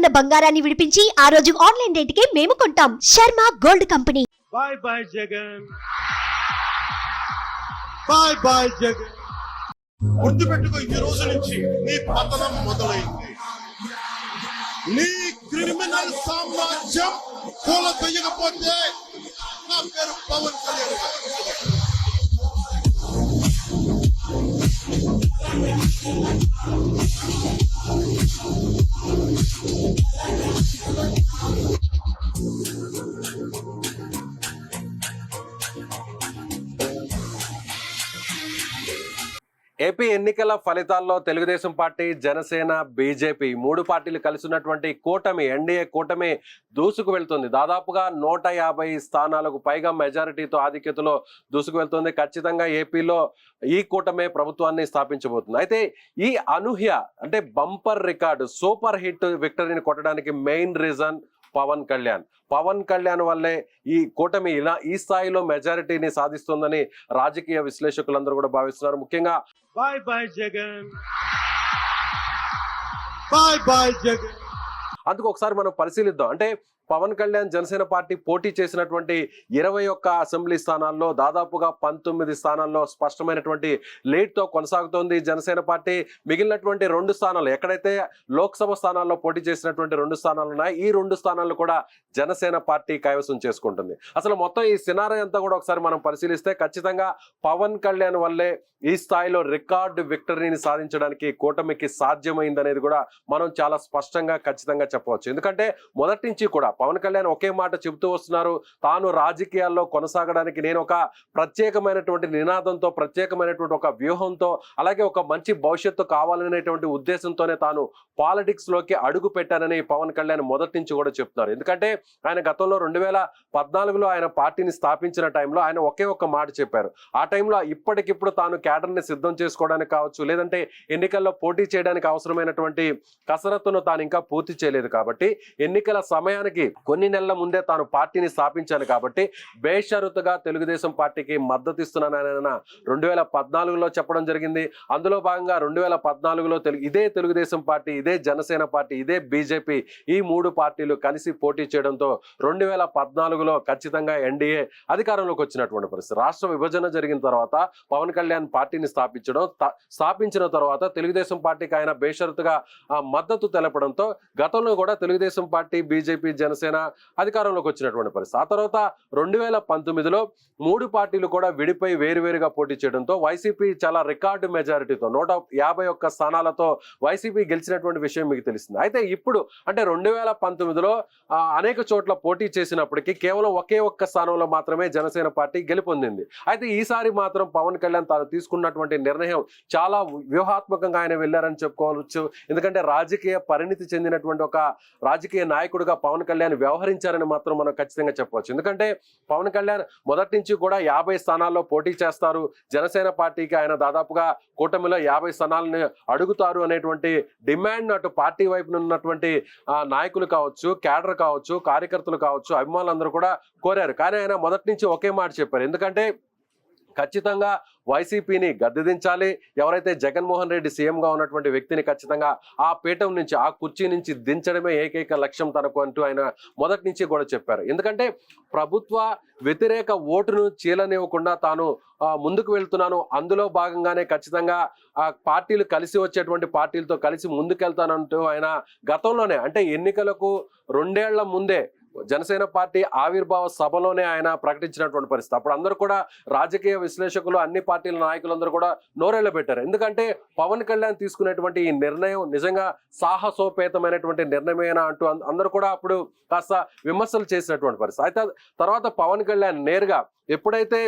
ఉన్న బంగారాన్ని విడిపించి ఆ రోజు ఆన్లైన్ రేటుకే మేము కొంటాం. Sharma gold company. Bye bye Jagan. Bye bye Jagan. గుర్తుపెట్టుకో ఈ రోజు నుంచి నీ పతనం మొదలైంది. నీ క్రిమినల్ సామ్రాజ్యం కూల తెయ్యకపోతే నా పేరు పవన్ కళ్యాణ్. గారు. Thank you. ఏపీ ఎన్నికల ఫలితాల్లో తెలుగుదేశం పార్టీ జనసేన బీజేపీ మూడు పార్టీలు కలిసినటువంటి కూటమి ఎన్డీఏ కూటమి దూసుకు వెళ్తుంది. దాదాపుగా నూట యాభై స్థానాలకు పైగా మెజారిటీతో ఆధిక్యతలో దూసుకు వెళ్తుంది. ఖచ్చితంగా ఏపీలో ఈ కూటమే ప్రభుత్వాన్ని స్థాపించబోతుంది. అయితే ఈ అనూహ్య అంటే బంపర్ రికార్డు సూపర్ హిట్ విక్టరీని కొట్టడానికి మెయిన్ రీజన్ పవన్ కళ్యాణ్. పవన్ కళ్యాణ్ వల్లే ఈ కూటమి ఇలా ఈ స్థాయిలో మెజారిటీని సాధిస్తుందని రాజకీయ విశ్లేషకులందరూ కూడా భావిస్తున్నారు. ముఖ్యంగా bye bye Jagan bye bye Jagan అందుకు ఒకసారి మనం పరిశీలిద్దాం. అంటే పవన్ కళ్యాణ్ జనసేన పార్టీ పోటీ చేసినటువంటి ఇరవై ఒక్క అసెంబ్లీ స్థానాల్లో దాదాపుగా పంతొమ్మిది స్థానాల్లో స్పష్టమైనటువంటి lead తో కొనసాగుతోంది జనసేన పార్టీ. మిగిలినటువంటి రెండు స్థానాలు ఎక్కడైతే లోక్సభ స్థానాల్లో పోటీ చేసినటువంటి రెండు స్థానాలు ఉన్నాయి ఈ రెండు స్థానాలు కూడా జనసేన పార్టీ కైవసం చేసుకుంటుంది. అసలు మొత్తం ఈ సినారీ అంతా కూడా ఒకసారి మనం పరిశీలిస్తే ఖచ్చితంగా పవన్ కళ్యాణ్ వల్లే ఈ స్థాయిలో రికార్డు విక్టరీని సాధించడానికి కూటమికి సాధ్యమైందనేది కూడా మనం చాలా స్పష్టంగా ఖచ్చితంగా చెప్పవచ్చు. ఎందుకంటే మొదటి నుంచి కూడా పవన్ కళ్యాణ్ ఒకే మాట చెబుతూ వస్తున్నారు. తాను రాజకీయాల్లో కొనసాగడానికి నేను ఒక ప్రత్యేకమైనటువంటి నినాదంతో ప్రత్యేకమైనటువంటి ఒక వ్యూహంతో అలాగే ఒక మంచి భవిష్యత్తు కావాలనేటువంటి ఉద్దేశంతోనే తాను పాలిటిక్స్లోకి అడుగు పెట్టానని పవన్ కళ్యాణ్ మొదటి నుంచి కూడా చెప్తున్నారు. ఎందుకంటే ఆయన గతంలో రెండు వేల పద్నాలుగులో ఆయన పార్టీని స్థాపించిన టైంలో ఆయన ఒకే ఒక్క మాట చెప్పారు. ఆ టైంలో ఇప్పటికిప్పుడు తాను క్యాడర్ని సిద్ధం చేసుకోవడానికి కావచ్చు లేదంటే ఎన్నికల్లో పోటీ చేయడానికి అవసరమైనటువంటి కసరత్తును తాను ఇంకా పూర్తి చేయలేదు కాబట్టి ఎన్నికల సమయానికి కొన్ని నెలల ముందే తాను పార్టీని స్థాపించాను కాబట్టి బేషరతుగా తెలుగుదేశం పార్టీకి మద్దతు ఇస్తున్నానని రెండు వేల పద్నాలుగులో చెప్పడం జరిగింది. అందులో భాగంగా రెండు వేల పద్నాలుగులో తెలుగు ఇదే తెలుగుదేశం పార్టీ ఇదే జనసేన పార్టీ ఇదే బీజేపీ ఈ మూడు పార్టీలు కలిసి పోటీ చేయడంతో రెండు వేల పద్నాలుగులో ఖచ్చితంగా ఎన్డీఏ అధికారంలోకి వచ్చినటువంటి పరిస్థితి. రాష్ట్ర విభజన జరిగిన తర్వాత పవన్ కళ్యాణ్ పార్టీని స్థాపించడం స్థాపించిన తర్వాత తెలుగుదేశం పార్టీకి ఆయన బేషరతుగా మద్దతు తెలపడంతో గతంలో కూడా తెలుగుదేశం పార్టీ బీజేపీ జనసేన అధికారంలోకి వచ్చినటువంటి పరిస్థితి. ఆ తర్వాత రెండు వేల పంతొమ్మిదిలో మూడు పార్టీలు కూడా విడిపోయి వేరువేరుగా పోటీ చేయడంతో వైసీపీ చాలా రికార్డు మెజారిటీతో నూట యాభై ఒక్క స్థానాలతో వైసీపీ గెలిచినటువంటి విషయం మీకు తెలిసింది. అయితే ఇప్పుడు అంటే రెండు వేల పంతొమ్మిదిలో అనేక చోట్ల పోటీ చేసినప్పటికీ కేవలం ఒకే ఒక్క స్థానంలో మాత్రమే జనసేన పార్టీ గెలుపొందింది. అయితే ఈసారి మాత్రం పవన్ కళ్యాణ్ తాను తీసుకున్నటువంటి నిర్ణయం చాలా వ్యూహాత్మకంగా ఆయన వెళ్ళారని చెప్పుకోవచ్చు. ఎందుకంటే రాజకీయ పరిణితి చెందినటువంటి ఒక రాజకీయ నాయకుడిగా పవన్ కళ్యాణ్ వ్యవహరించారని మాత్రం మనం ఖచ్చితంగా చెప్పవచ్చు. ఎందుకంటే పవన్ కళ్యాణ్ మొదటి నుంచి కూడా యాభై స్థానాల్లో పోటీ చేస్తారు. జనసేన పార్టీకి ఆయన దాదాపుగా కూటమిలో యాభై స్థానాలను అడుగుతారు అనేటువంటి డిమాండ్ అటు పార్టీ వైపున ఉన్నటువంటి నాయకులు కావచ్చు క్యాడర్ కావచ్చు కార్యకర్తలు కావచ్చు అభిమానులందరూ కూడా కోరారు. కానీ ఆయన మొదటి నుంచి ఒకే మాట చెప్పారు. ఎందుకంటే ఖచ్చితంగా వైసీపీని గద్దెదించాలి. ఎవరైతే జగన్మోహన్ రెడ్డి సీఎంగా ఉన్నటువంటి వ్యక్తిని ఖచ్చితంగా ఆ పీఠం నుంచి ఆ కుర్చీ నుంచి దించడమే ఏకైక లక్ష్యం తనకు అంటూ ఆయన మొదటి నుంచి కూడా చెప్పారు. ఎందుకంటే ప్రభుత్వ వ్యతిరేక ఓటును చీలనివ్వకుండా తాను ముందుకు వెళ్తున్నాను. అందులో భాగంగానే ఖచ్చితంగా ఆ పార్టీలు కలిసి వచ్చేటువంటి పార్టీలతో కలిసి ముందుకెళ్తానంటూ ఆయన గతంలోనే అంటే ఎన్నికలకు రెండేళ్ళ ముందే జనసేన పార్టీ ఆవిర్భావ సభలోనే ఆయన ప్రకటించినటువంటి పరిస్థితి. అప్పుడు అందరూ కూడా రాజకీయ విశ్లేషకులు అన్ని పార్టీల నాయకులందరూ కూడా నోరెళ్ళ పెట్టారు. ఎందుకంటే పవన్ కళ్యాణ్ తీసుకునేటువంటి ఈ నిర్ణయం నిజంగా సాహసోపేతమైనటువంటి నిర్ణయమేనా అంటూ అందరూ కూడా అప్పుడు కాస్త విమర్శలు చేసినటువంటి పరిస్థితి. అయితే తర్వాత పవన్ కళ్యాణ్ నేరుగా ఎప్పుడైతే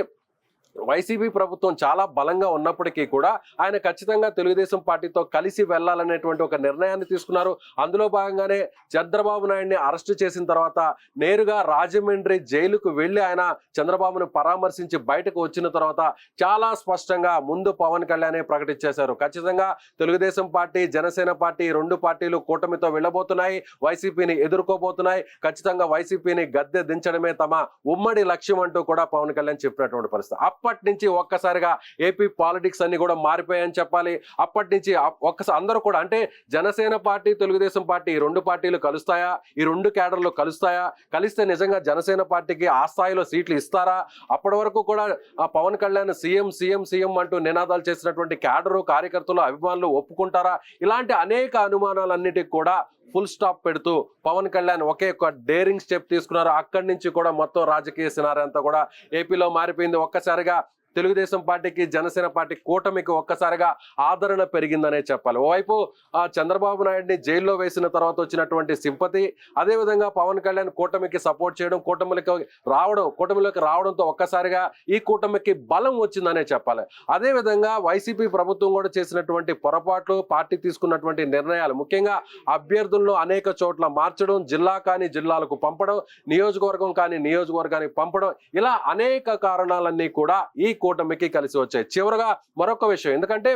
వైసీపీ ప్రభుత్వం చాలా బలంగా ఉన్నప్పటికీ కూడా ఆయన ఖచ్చితంగా తెలుగుదేశం పార్టీతో కలిసి వెళ్ళాలనేటువంటి ఒక నిర్ణయాన్ని తీసుకున్నారు. అందులో భాగంగానే చంద్రబాబు నాయుడిని అరెస్ట్ చేసిన తర్వాత నేరుగా రాజమండ్రి జైలుకు వెళ్ళి ఆయన చంద్రబాబును పరామర్శించి బయటకు వచ్చిన తర్వాత చాలా స్పష్టంగా ముందు పవన్ కళ్యాణే ప్రకటించేశారు. ఖచ్చితంగా తెలుగుదేశం పార్టీ జనసేన పార్టీ రెండు పార్టీలు కూటమితో వెళ్ళబోతున్నాయి వైసీపీని ఎదుర్కోబోతున్నాయి. ఖచ్చితంగా వైసీపీని గద్దె దించడమే తమ ఉమ్మడి లక్ష్యం అంటూ కూడా పవన్ కళ్యాణ్ చెప్పినటువంటి పరిస్థితి. అప్పటి నుంచి ఒక్కసారిగా ఏపీ పాలిటిక్స్ అన్ని కూడా మారిపోయాయని చెప్పాలి. అప్పటి నుంచి ఒక్కసారి అందరూ కూడా అంటే జనసేన పార్టీ తెలుగుదేశం పార్టీ ఈ రెండు పార్టీలు కలుస్తాయా? ఈ రెండు కేడర్లు కలుస్తాయా? కలిస్తే నిజంగా జనసేన పార్టీకి ఆ స్థాయిలో సీట్లు ఇస్తారా? అప్పటి వరకు కూడా ఆ Pawan Kalyan CM CM CM అంటూ నినాదాలు చేసినటువంటి క్యాడరు కార్యకర్తలు అభిమానులు ఒప్పుకుంటారా? ఇలాంటి అనేక అనుమానాలన్నిటికి కూడా ఫుల్ స్టాప్ పెడుతూ పవన్ కళ్యాణ్ ఒకే ఒక డేరింగ్ స్టెప్ తీసుకున్నారు. అక్కడి నుంచి కూడా మొత్తం రాజకీయ సినారీ అంతా కూడా ఏపీలో మారిపోయింది. ఒక్కసారిగా తెలుగుదేశం పార్టీకి జనసేన పార్టీ కూటమికి ఒక్కసారిగా ఆదరణ పెరిగిందనే చెప్పాలి. ఓవైపు ఆ చంద్రబాబు నాయుడిని జైల్లో వేసిన తర్వాత వచ్చినటువంటి సింపతి అదేవిధంగా పవన్ కళ్యాణ్ కూటమికి సపోర్ట్ చేయడం కూటమికి రావడం కూటమిలోకి రావడంతో ఒక్కసారిగా ఈ కూటమికి బలం వచ్చిందనే చెప్పాలి. అదేవిధంగా వైసీపీ ప్రభుత్వం కూడా చేసినటువంటి పొరపాట్లు పార్టీ తీసుకున్నటువంటి నిర్ణయాలు ముఖ్యంగా అభ్యర్థులను అనేక చోట్ల మార్చడం జిల్లా కాని జిల్లాలకు పంపడం నియోజకవర్గం కాని నియోజకవర్గానికి పంపడం ఇలా అనేక కారణాలన్నీ కూడా ఈ కూటమికి కలిసి వచ్చాయి. చివరగా మరొక విషయం ఎందుకంటే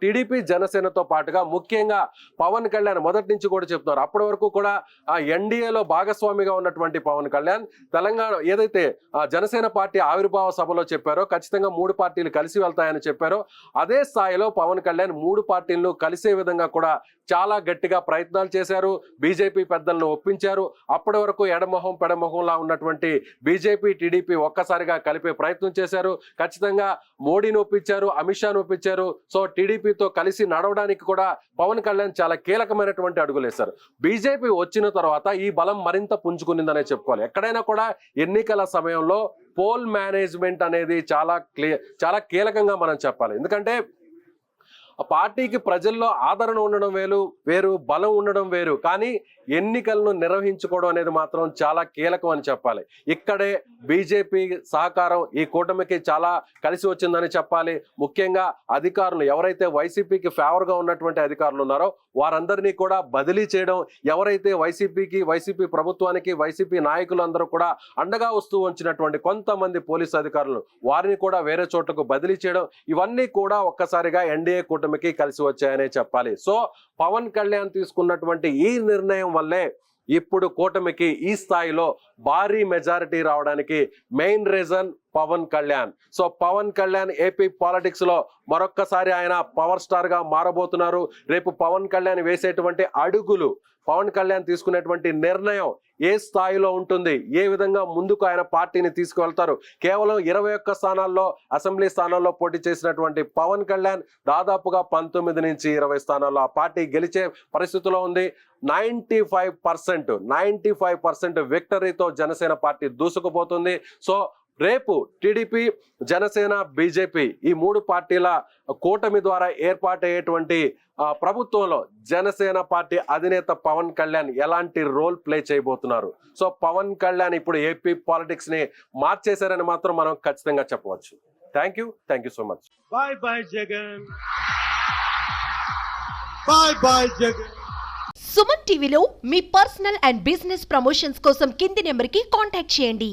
టీడీపీ జనసేనతో పాటుగా ముఖ్యంగా పవన్ కళ్యాణ్ మొదటి నుంచి కూడా చెప్తున్నారు. అప్పటి వరకు కూడా ఆ ఎన్డీఏలో భాగస్వామిగా ఉన్నటువంటి పవన్ కళ్యాణ్ తెలంగాణ ఏదైతే ఆ, జనసేన పార్టీ ఆవిర్భావ సభలో చెప్పారో ఖచ్చితంగా మూడు పార్టీలు కలిసి వెళ్తాయని చెప్పారో అదే స్థాయిలో పవన్ కళ్యాణ్ మూడు పార్టీలను కలిసే విధంగా కూడా చాలా గట్టిగా ప్రయత్నాలు చేశారు. బీజేపీ పెద్దలను ఒప్పించారు. అప్పటి వరకు ఎడమొహం పెడమొహంలా ఉన్నటువంటి బీజేపీ టీడీపీ ఒక్కసారిగా కలిపే ప్రయత్నం చేశారు. ఖచ్చితంగా మోడీని ఒప్పించారు అమిత్ షాను ఒప్పించారు. సో టీడీపీతో కలిసి నడవడానికి కూడా పవన్ కళ్యాణ్ చాలా కీలకమైనటువంటి అడుగులు వేశారు బీజేపీ వచ్చిన తర్వాత ఈ బలం మరింత పుంజుకునిందనే చెప్పుకోవాలి. ఎక్కడైనా కూడా ఎన్నికల సమయంలో పోల్ మేనేజ్మెంట్ అనేది చాలా క్లియర్ చాలా కీలకంగా మనం చెప్పాలి. ఎందుకంటే ఆ పార్టీకి ప్రజల్లో ఆదరణ ఉండడం వేరు వేరు బలం ఉండడం వేరు. కానీ ఎన్నికలను నిర్వహించుకోవడం అనేది మాత్రం చాలా కీలకం అని చెప్పాలి. ఇక్కడే బీజేపీ సహకారం ఈ కూటమికి చాలా కలిసి వచ్చిందని చెప్పాలి. ముఖ్యంగా అధికారులు ఎవరైతే వైసీపీకి ఫేవర్గా ఉన్నటువంటి అధికారులు ఉన్నారో వారందరినీ కూడా బదిలీ చేయడం ఎవరైతే వైసీపీకి వైసీపీ ప్రభుత్వానికి వైసీపీ నాయకులందరూ కూడా అండగా వస్తూ వచ్చినటువంటి కొంతమంది పోలీసు అధికారులు వారిని కూడా వేరే చోట్లకు బదిలీ చేయడం ఇవన్నీ కూడా ఒక్కసారిగా ఎన్డీఏ కూటమికి కలిసి వచ్చాయనే చెప్పాలి. సో పవన్ కళ్యాణ్ తీసుకున్నటువంటి ఈ నిర్ణయం వల్లే ఇప్పుడు కూటమికి ఈ స్థాయిలో భారీ మెజారిటీ రావడానికి main reason Pawan Kalyan. So Pawan Kalyan AP పాలిటిక్స్లో మరొక్కసారి ఆయన పవర్ స్టార్గా మారబోతున్నారు. రేపు పవన్ కళ్యాణ్ వేసేటువంటి అడుగులు పవన్ కళ్యాణ్ తీసుకునేటువంటి నిర్ణయం ఏ స్థాయిలో ఉంటుంది? ఏ విధంగా ముందుకు ఆయన పార్టీని తీసుకువెళ్తారు? కేవలం ఇరవై ఒక్క స్థానాల్లో అసెంబ్లీ స్థానాల్లో పోటీ చేసినటువంటి పవన్ కళ్యాణ్ దాదాపుగా పంతొమ్మిది నుంచి ఇరవై స్థానాల్లో ఆ పార్టీ గెలిచే పరిస్థితిలో ఉంది. Ninety five percent ninety five percent విక్టరీతో Janasena party దూసుకుపోతుంది. సో రేపు టీడీపీ జనసేన బీజేపీ ఈ మూడు పార్టీల కూటమి ద్వారా ఏర్పాటయ్యేటువంటి ప్రభుత్వంలో జనసేన పార్టీ అధినేత పవన్ కళ్యాణ్ ఎలాంటి రోల్ ప్లే చేయబోతున్నారు? సో పవన్ కళ్యాణ్ ఇప్పుడు ఏపీ పాలిటిక్స్ని మార్చేశారని మాత్రం మనం ఖచ్చితంగా చెప్పవచ్చు. Thank you thank you so much Bye bye, Jagan. Bye bye Jagan. Suman టీవీలో మీ పర్సనల్ అండ్ బిజినెస్ ప్రమోషన్స్ కోసం కింది నెంబర్కి కాంటాక్ట్ చేయండి.